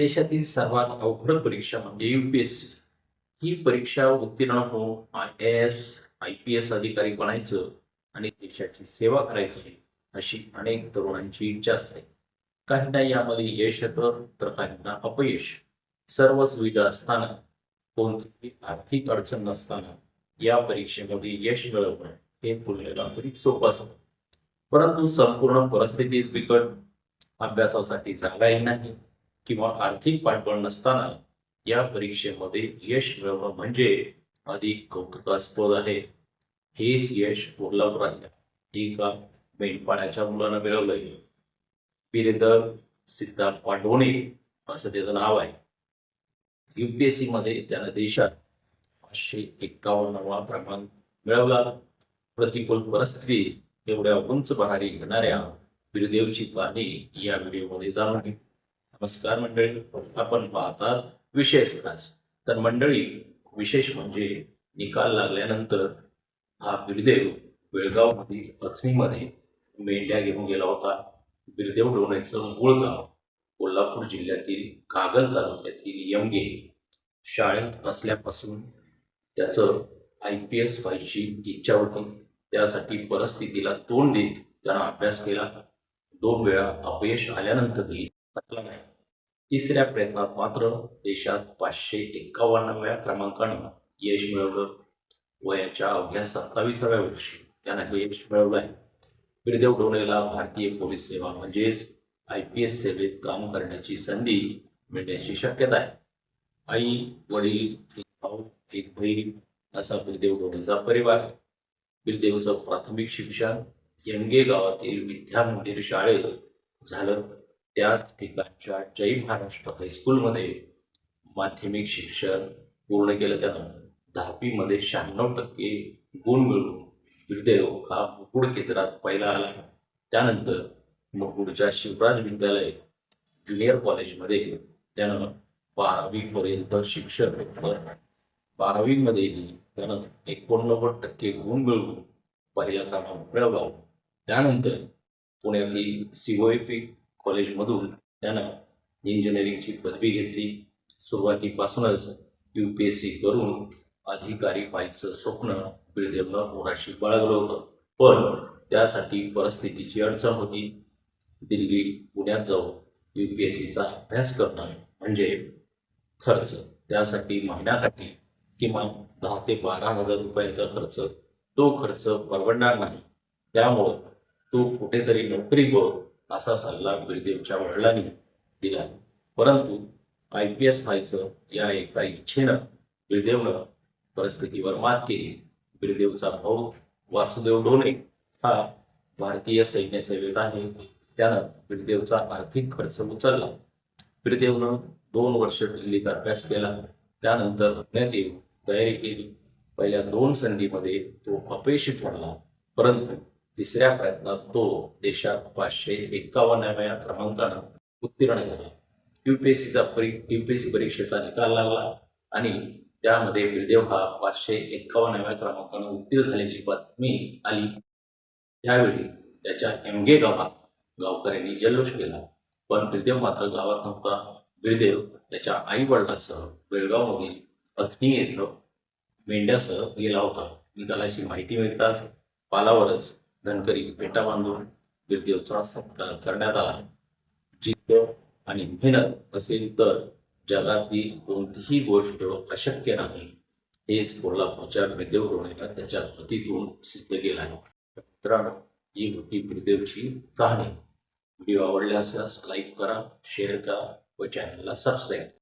देशातील सर्वात अवघड परीक्षा म्हणजे युपीएससी ही परीक्षा उत्तीर्ण होऊन I S I P S अधिकारी बनायचं आणि देशाची सेवा करायची अशी अनेक तरुणांची इच्छा असते. काहींना यामध्ये यश येतं तर काहींना अपयश. सर्व सुविधा असताना कोणतीही आर्थिक अडचण नसताना या परीक्षेमध्ये यश मिळवणं हे तुलनेला अधिक सोपं असतं. परंतु संपूर्ण परिस्थितीच बिकट. अभ्यासासाठी जागाही नाही. किंवा आर्थिक पाठबळ नसताना या परीक्षेमध्ये यश मिळवणं म्हणजे अधिक कौतुकास्पद आहे. हेच यश कोल्हापुरातल्या एका मेंढपाळ्याच्या मुलानं मिळवलंय. बिरेंदर सिद्धार्थ पांडवणे असं त्याचं नाव आहे. युपीएससी मध्ये त्यानं देशात पाचशे एक्कावन्नवा क्रमांक मिळवला. प्रतिकूल परिस्थिती एवढ्या उंच बहारी घेणाऱ्या बिरदेवची कहाणी या व्हिडिओमध्ये जाणून घेऊ नमस्कार मंडळी. आपण पाहतात विशेष खास तर मंडळी विशेष म्हणजे निकाल लागल्यानंतर हा बिरदेव बेळगाव मधील अथणीमध्ये मेंढ्या घेऊन गेला होता. बिरदेव डोण्याचं मूळ गाव कोल्हापूर जिल्ह्यातील कागल तालुक्यातील यमगे शाळेत असल्यापासून त्याचं आय पी एस व्हायची इच्छा होती. त्यासाठी परिस्थितीला तोंड देत त्यानं अभ्यास केला. दोन वेळा अपयश आल्यानंतरही नाही तिसऱ्या प्रयत्नात मात्र देशात पाचशे एक्कावन्नाव्या क्रमांकानं यश मिळवलं. वयाच्या अवघ्या सत्ताविसाव्या वर्षी त्यानं हे यश मिळवलं आहे. बिरदेव डोनेला भारतीय पोलीस सेवा म्हणजेच आय पी एस सेवेत काम करण्याची संधी मिळण्याची शक्यता आहे. आई वडील एक भाऊ एक बहीण असा बिरदेव डोनेचा परिवार आहे. बिरदेवचं प्राथमिक शिक्षण यंगे गावातील विद्या मंदिर शाळेत झालं. त्याच ठिकाणच्या जय महाराष्ट्र हायस्कूलमध्ये माध्यमिक शिक्षण पूर्ण केलं त्यानं. दहावीमध्ये शहाण्णव टक्के गुण मिळवून बिरदेव हा मुकुड केंद्रात पहिला आला. त्यानंतर मुकुडच्या शिवराज विद्यालय ज्युनियर कॉलेजमध्ये त्यानं बारावीपर्यंत शिक्षण घेतलं. बारावीमध्येही त्यानं एकोणनव्वद टक्के गुण मिळवून पहिला क्रमांक मिळवला. त्यानंतर पुण्यातील सीओएपी कॉलेजमधून त्यानं इंजिनिअरिंगची पदवी घेतली. सुरुवातीपासूनच यू पी एस सी करून अधिकारी व्हायचं स्वप्न बिळदेवनं पोराशी बाळगलं होतं. पण त्यासाठी परिस्थितीची अडचण होती. दिल्ली पुण्यात जाऊन यू पी एस सीचा अभ्यास करणं म्हणजे खर्च. त्यासाठी महिन्याकाठी किमान दहा ते बारा हजार रुपयाचा खर्च. तो खर्च परवडणार नाही. त्यामुळं तू कुठेतरी नोकरी बघ. असा सल्ला बिरदेवच्या वडिलांनी दिला. परंतु आय पी एस व्हायचं या एका इच्छेनं बिरदेवनं परिस्थितीवर मात केली. बिरदेवचा भाऊ वासुदेव डोने हा भारतीय सैन्य सेवेत आहे. त्यानं बिरदेवचा आर्थिक खर्च उचलला. बिरदेवनं दोन वर्ष दिल्लीत अभ्यास केला. त्यानंतर पुण्यात येऊन तयारी केली. पहिल्या दोन संधीमध्ये तो अपयशी ठरला. परंतु तिसऱ्या प्रयत्नात तो देशात पाचशे एक्कावन्नाव्या क्रमांकानं उत्तीर्ण झाला. युपीएससीचा परी युपीएससी परीक्षेचा निकाल लागला आणि त्यामध्ये बिरदेव हा पाचशे एक्कावन्नाव्या क्रमांकानं उत्तीर्ण झाल्याची बातमी आली. त्यावेळी त्याच्या एमगे गावात गावकऱ्यांनी जल्लोष केला. पण बिरदेव मात्र गावात नव्हता. बिरदेव त्याच्या आई वडिलासह बेळगावमधील अथणी येथं मेंढ्यासह गेला होता. निकालाची माहिती मिळताच पालावरच धनकरी भेटा बांधून बिरदेवचा सत्कार करण्यात आला. जिद्द आणि मेहनत असेल तर जगातील कोणतीही गोष्ट अशक्य नाही. हेच कोल्हापूरच्या बिरदेव रोहणेनं त्याच्या कृतीतून सिद्ध केला आहे तर मित्रांनो ही होती बिरदेवची कहाणी. व्हिडिओ आवडल्यास असल्यास लाईक करा शेअर करा व चॅनलला सबस्क्राईब करा.